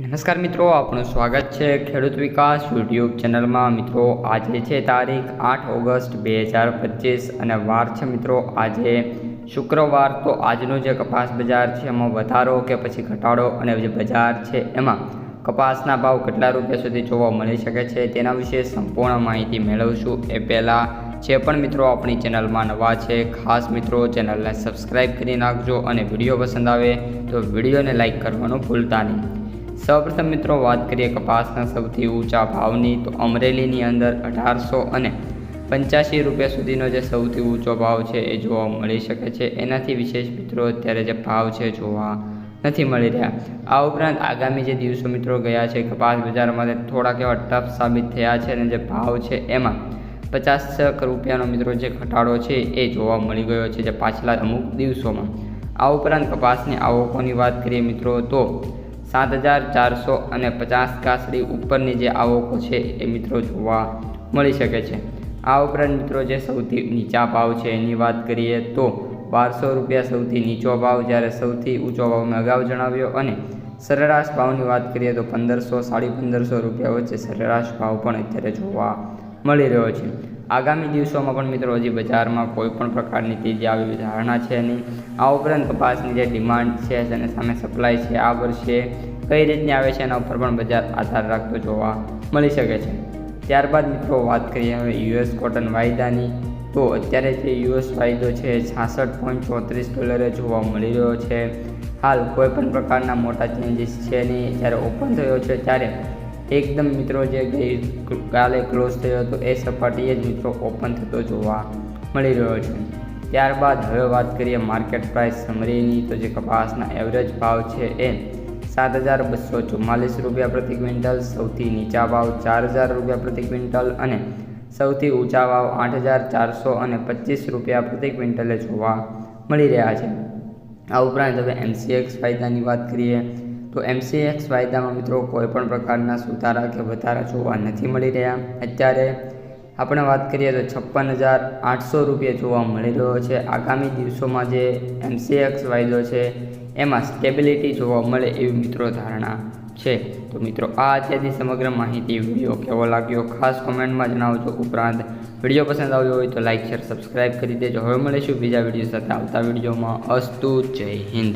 નમસ્કાર મિત્રો, આપનું સ્વાગત છે ખેડૂત વિકાસ યુટ્યુબ ચેનલમાં. મિત્રો, આજે છે તારીખ આઠ ઓગસ્ટ બે હજાર પચીસ અને વાર છે મિત્રો, આજે શુક્રવાર. તો આજનું જે કપાસ બજાર છે, એમાં વધારો કે પછી ઘટાડો અને જે બજાર છે, એમાં કપાસના ભાવ કેટલા રૂપિયા સુધી જોવા મળી શકે છે, તેના વિશે સંપૂર્ણ માહિતી મેળવશું. એ પહેલાં, જે પણ મિત્રો આપણી ચેનલમાં નવા છે, ખાસ મિત્રો, ચેનલને સબસ્ક્રાઈબ કરી નાખજો અને વીડિયો પસંદ આવે તો વિડીયોને લાઈક કરવાનું ભૂલતા નહીં. સૌપ્રથમ મિત્રો વાત કરીએ કપાસના સૌથી ઊંચા ભાવની, તો અમરેલીની અંદર અઢારસો અને પંચ્યાસી રૂપિયા સુધીનો જે સૌથી ઊંચો ભાવ છે એ જોવા મળી શકે છે. એનાથી વિશેષ મિત્રો અત્યારે જે ભાવ છે જોવા નથી મળી રહ્યા. આ ઉપરાંત આગામી જે દિવસો મિત્રો ગયા છે, કપાસ બજારમાં થોડાક એવા ટફ સાબિત થયા છે અને જે ભાવ છે એમાં પચાસ રૂપિયાનો મિત્રો જે ઘટાડો છે એ જોવા મળી ગયો છે જે પાછલા અમુક દિવસોમાં. આ ઉપરાંત કપાસની આવકોની વાત કરીએ મિત્રો, તો સાત હજાર ચારસો અને પચાસ કાસડી ઉપરની જે આવકો છે એ મિત્રો જોવા મળી શકે છે. આ ઉપરાંત મિત્રો જે સૌથી નીચા ભાવ છે એની વાત કરીએ તો બારસો રૂપિયા સૌથી નીચો ભાવ જ્યારે સૌથી ઊંચો ભાવ મેં અગાઉ જણાવ્યો અને સરેરાશ ભાવની વાત કરીએ તો પંદરસો, સાડી પંદરસો રૂપિયા વચ્ચે સરેરાશ ભાવ પણ અત્યારે જોવા મળી રહ્યો છે. આગામી દિવસોમાં પણ મિત્રો હજી બજારમાં કોઈ પણ પ્રકારની તેજી આવી ધારણા છે નહીં. આ ઉપરાંત કપાસની જે ડિમાન્ડ છે અને સામે સપ્લાય છે, આ વર્ષે કઈ રીતની આવે છે એના ઉપર પણ બજાર આધાર રાખતો જોવા મળી શકે છે. ત્યારબાદ મિત્રો વાત કરીએ હવે યુએસ કોટન વાયદાની, તો અત્યારે જે યુએસ વાયદો છે છાસઠ પોઈન્ટ ચોત્રીસ ડોલરે જોવા મળી રહ્યો છે. હાલ કોઈપણ પ્રકારના મોટા ચેન્જીસ છે નહીં. જ્યારે ઓપન થયો છે ત્યારે એકદમ મિત્રો જે ગઈ કાલે ક્લોઝ થયો હતો, એ સપાટીએ જ મિત્રો ઓપન થતો જોવા મળી રહ્યો છે. ત્યારબાદ હવે વાત કરીએ માર્કેટ પ્રાઇસ સમરીની તો જે કપાસના એવરેજ ભાવ છે એ સાત હજાર બસો ચુમ્માલીસ રૂપિયા પ્રતિ ક્વિન્ટલ, સૌથી નીચા ભાવ ચાર હજાર રૂપિયા પ્રતિ ક્વિન્ટલ અને સૌથી ઊંચા ભાવ આઠ હજાર ચારસો અને પચીસ રૂપિયા પ્રતિ ક્વિન્ટલે જોવા મળી રહ્યા છે. આ ઉપરાંત હવે એમસીએક્સ ફાયદાની વાત કરીએ તો એમસીએક્સ વાયદામાં મિત્રો કોઈ પણ પ્રકારના સુધારા કે વધારા જોવા નથી મળી રહ્યા. અત્યારે આપણે વાત કરીએ તો છપ્પન હજાર આઠસો રૂપિયા જોવા મળી રહ્યો છે. આગામી દિવસોમાં જે એમસીએક્સ વાયદો છે, એમાં સ્ટેબિલિટી જોવા મળે એવી મિત્રો ધારણા છે. તો મિત્રો, આ અત્યારની સમગ્ર માહિતી વીડિયો કેવો લાગ્યો? ખાસ કોમેન્ટમાં જણાવજો. ઉપરાંત વીડિયો પસંદ આવ્યો હોય તો લાઇક શેર સબસ્ક્રાઈબ કરી દેજો. હવે મળીશું બીજા વીડિયો સાથે આવતા વિડીયોમાં. અસ્તુ જય હિન્દ.